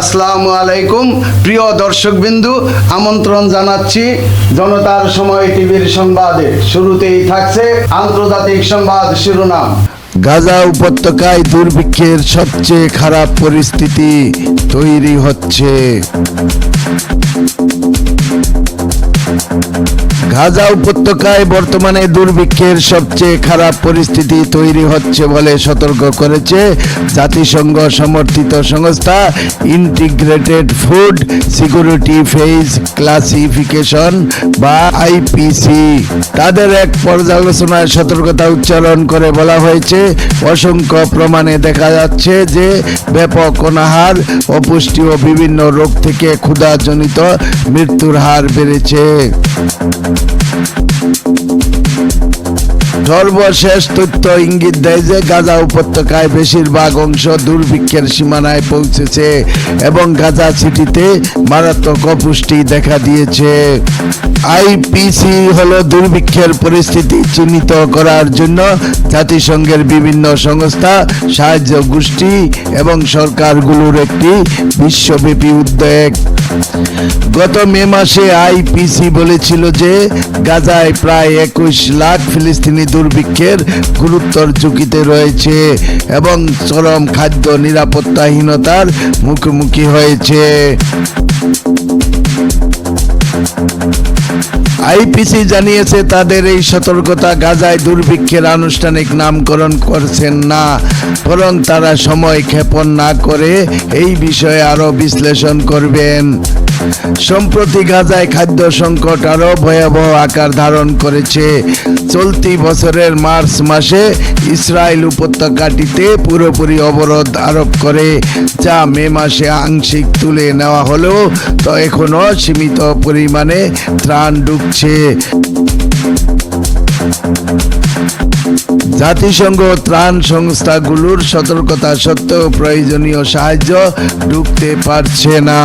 আসসালামু আলাইকুম। প্রিয় দর্শকবিন্দু, আমন্ত্রণ জানাচ্ছি জনতার সময় টিভির সংবাদে। শুরুতেই থাকছে আন্তর্জাতিক সংবাদ শিরোনাম। গাজা উপত্যকায় দুর্ভিক্ষের সবচেয়ে খারাপ পরিস্থিতি তৈরি হচ্ছে। গাজা উপত্যকায় বর্তমানে দুর্ভিক্ষের সবচেয়ে খারাপ পরিস্থিতি তৈরি হচ্ছে বলে সতর্ক করেছে জাতিসংঘ সমর্থিত সংস্থা integrated food security phase classification বা আইপিসি। তাদের এক পর্যালোচনায় সতর্কতা উচ্চারণ করে বলা হয়েছে, অসংখ্য প্রমাণে দেখা যাচ্ছে যে ব্যাপক অনাহার, অপুষ্টি ও বিভিন্ন রোগ থেকে ক্ষুধাজনিত মৃত্যুর হার বেড়েছে। Thank you. সর্বশেষ তথ্য ইঙ্গিত দেয় যে গাজা উপত্যকায় বেশিরভাগ অংশ দুর্ভিক্ষের সীমানায় পৌঁছেছে এবং গাজা সিটিতে মারাত্মক অপুষ্টি দেখা দিয়েছে। আইপিসি হলো দুর্ভিক্ষের পরিস্থিতি চিহ্নিত করার জন্য জাতিসংঘের বিভিন্ন সংস্থা, সাহায্য গোষ্ঠী এবং সরকারগুলোর একটি বিশ্বব্যাপী উদ্যোগ। গত মে মাসে আইপিসি বলেছিল যে গাজায় প্রায় একুশ লাখ ফিলিস্তিনি দুর্ভিক্ষের গুরুতর ঝুঁকিতে রয়েছে এবং চরম খাদ্য নিরাপত্তাহীনতার মুখোমুখি হয়েছে। আইপিসি জানিয়েছে, তাদের এই সতর্কতা গাজায় দুর্ভিক্ষের আনুষ্ঠানিক নামকরণ করছেন না, বরং তারা সময় ক্ষেপণ না করে এই বিষয়ে আরও বিশ্লেষণ করবেন। সম্প্রতি গাজায় খাদ্য সংকট আরও ভয়াবহ আকার ধারণ করেছে। চলতি বছরের মার্চ মাসে ইসরায়েল উপত্যকাটিতে পুরোপুরি অবরোধ আরোপ করে, যা মে মাসে আংশিক তুলে নেওয়া হলেও তো এখনও সীমিত পরিমাণে ত্রাণ ঢুকছে জাতিসংঘ ত্রাণ সংস্থাগুলোর সতর্কতা সত্ত্বেও প্রয়োজনীয় সাহায্য ঢুকতে পারছে না।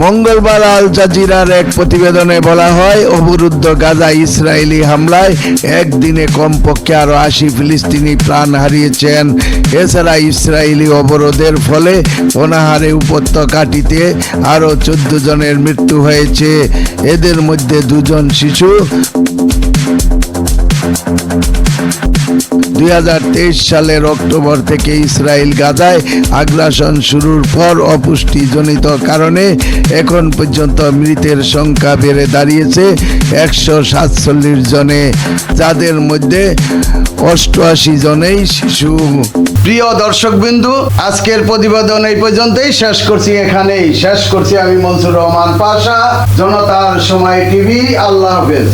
মঙ্গলবার আল জাজিরার এক প্রতিবেদনে বলা হয়, অবরুদ্ধ গাজা ইসরায়েলি হামলায় একদিনে কমপক্ষে আরও আশি ফিলিস্তিনি প্রাণ হারিয়েছেন। এছাড়া ইসরায়েলি অবরোধের ফলে অনাহারে উপত্যকাটিতে আরও চোদ্দ জনের মৃত্যু হয়েছে। এদের মধ্যে দুজন শিশু। দুই হাজার তেইশ সালের অক্টোবর থেকে ইসরায়েল গাজায় আগ্রাসন শুরুর পর অপুষ্টিজনিত কারণে এখন পর্যন্ত মৃতের সংখ্যা বেড়ে দাঁড়িয়েছে একশো সাতচল্লিশ জনে, যাদের মধ্যে অষ্টআশি জনেই শিশু। প্রিয় দর্শকবিন্দু, আজকের প্রতিবেদন এই পর্যন্তই। শেষ করছি এখানেই। শেষ করছি আমি মনসুর রহমান পাশা, জনতার সময় টিভি। আল্লাহ হাফেজ।